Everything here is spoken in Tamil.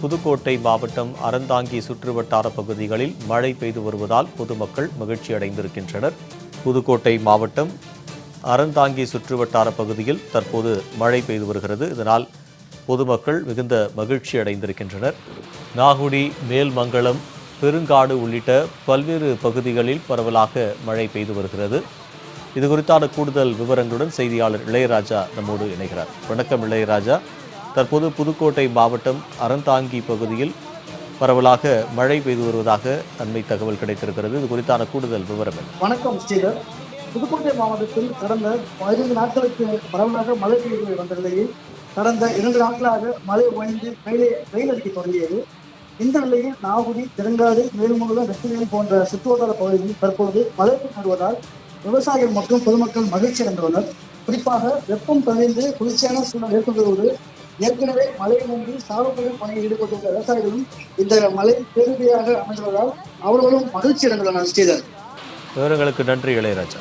புதுக்கோட்டை மாவட்டம் அறந்தாங்கி சுற்றுவட்டார பகுதிகளில் மழை பெய்து வருவதால் பொதுமக்கள் மகிழ்ச்சி அடைந்திருக்கின்றனர் புதுக்கோட்டை மாவட்டம் அறந்தாங்கி சுற்றுவட்டார பகுதியில் தற்போது மழை பெய்து வருகிறது. இதனால் பொதுமக்கள் மிகுந்த மகிழ்ச்சி அடைந்திருக்கின்றனர் நாகுடி மேல்மங்கலம் பெருங்காடு உள்ளிட்ட பல்வேறு பகுதிகளில் பரவலாக மழை பெய்து வருகிறது. இது குறித்தான கூடுதல் விவரங்களுடன் செய்தியாளர் இளையராஜா நம்மோடு இணைகிறார். வணக்கம் இளையராஜா. தற்போது புதுக்கோட்டை மாவட்டம் அறந்தாங்கி பகுதியில் பரவலாக மழை பெய்து வருவதாக அண்மை தகவல் கிடைத்திருக்கிறது. இது குறித்தான கூடுதல் விவரம் வணக்கம் ஸ்ரீதர். புதுக்கோட்டை மாவட்டத்தில் கடந்த பதினைந்து நாட்களுக்கு பரவலாக மழை பெய்து வந்த நிலையில் கடந்த இரண்டு நாட்களாக மழை ஓய்ந்து வெயிலை வெயில் அடிக்க தொடங்கியது. இந்த நிலையில் நாகுடி திருங்காடு மேல்முருகன் வெற்றிவேல் போன்ற சுற்றுவட்டார பகுதியில் தற்போது மழை பெய்து வருவதால் விவசாயிகள் மற்றும் பொதுமக்கள் மகிழ்ச்சி அடைந்துள்ளனர். குறிப்பாக வெப்பம் தணிந்து குளிர்ச்சியான சூழல் ஏற்படுவது ஏற்கனவே மழை நம்பி சாகுபடி பணியில் ஈடுபட்டுள்ள விவசாயிகளும் இந்த மழை பேருதையாக அமைந்துள்ளதால் அவர்களும் மகிழ்ச்சி அடைந்துள்ளனர் ஸ்ரீதர். விவரங்களுக்கு நன்றி இளையராஜா.